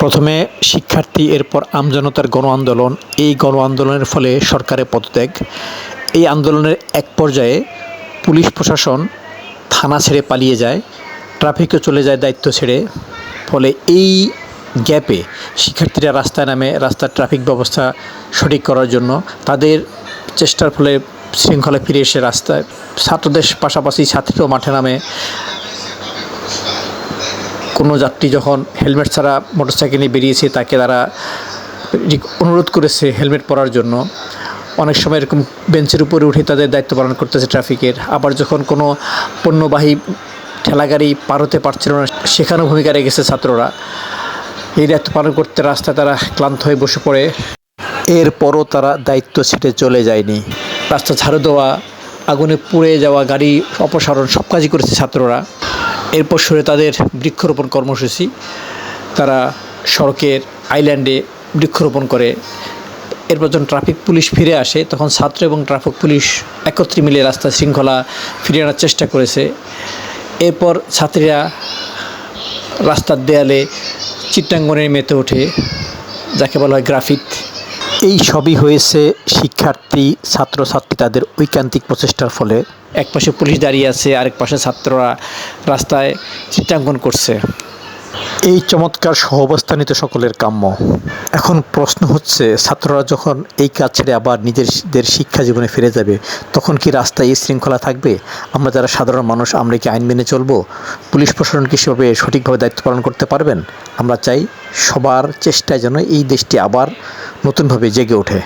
প্রথমে শিক্ষার্থী, এরপর আমজনতার গণ আন্দোলন। এই গণ আন্দোলনের ফলে সরকারের পদত্যাগ। এই আন্দোলনের এক পর্যায়ে পুলিশ প্রশাসন থানা ছেড়ে পালিয়ে যায় ট্রাফিকও চলে যায় দায়িত্ব ছেড়ে। ফলে এই গ্যাপে শিক্ষার্থীরা রাস্তায় নামে, রাস্তার ট্রাফিক ব্যবস্থা সঠিক করার জন্য। তাদের চেষ্টার ফলে শৃঙ্খলা ফিরে এসে রাস্তায়, ছাত্রদের পাশাপাশি ছাত্রীরাও মাঠে নামে। কোনো যাত্রী যখন হেলমেট ছাড়া মোটরসাইকেল নিয়ে বেরিয়েছে, তাকে তারা অনুরোধ করেছে হেলমেট পরার জন্য, অনেক সময় এরকম বেঞ্চের উপরে উঠে তাদের দায়িত্ব পালন করতেছে ট্রাফিকের। আবার যখন কোনো পণ্যবাহী ঠেলাগাড়ি পার হতে পারছিল না, সেখানেও ভূমিকা রেখেছে ছাত্ররা। এই দায়িত্ব পালন করতে রাস্তায় তারা ক্লান্ত হয়ে বসে পড়ে। এরপরও তারা দায়িত্ব ছেড়ে চলে যায়নি। রাস্তা ঝাড়ু দেওয়া, আগুনে পুড়ে যাওয়া, গাড়ি অপসারণ, সব কাজই করেছে ছাত্ররা। এরপর সরে তাদের বৃক্ষরোপণ কর্মসূচি। তারা সড়কের আইল্যান্ডে বৃক্ষরোপণ করে। এরপর যখন ট্রাফিক পুলিশ ফিরে আসে, তখন ছাত্র এবং ট্রাফিক পুলিশ একত্রে মিলে রাস্তা শৃঙ্খলা ফিরিয়ে আনার চেষ্টা করেছে। এরপর ছাত্রীরা রাস্তার দেয়ালে চিত্রাঙ্গনে মেতে ওঠে, যাকে বলা হয় গ্রাফিক এই সবই হয়েছে শিক্ষার্থী, ছাত্রছাত্রী তাদের ঐকান্তিক প্রচেষ্টার ফলে। এক পাশে পুলিশ দাঁড়িয়ে আছে, আরেক পাশে ছাত্ররা রাস্তায় চিত্রাঙ্কন করছে। এই চমৎকার সহাবস্থানই তো সকলের কাম্য। এখন প্রশ্ন হচ্ছে, ছাত্ররা যখন এই কাজ ছেড়ে আবার নিজেদের শিক্ষা জীবনে ফিরে যাবে, তখন কি রাস্তায় এই শৃঙ্খলা থাকবে? আমরা যারা সাধারণ মানুষ, আমরা কি আইন মেনে চলবো? পুলিশ প্রশাসন কি সেভাবে সঠিকভাবে দায়িত্ব পালন করতে পারবেন? আমরা চাই সবার চেষ্টায় যেন এই দেশটি আবার নতুনভাবে জেগে ওঠে।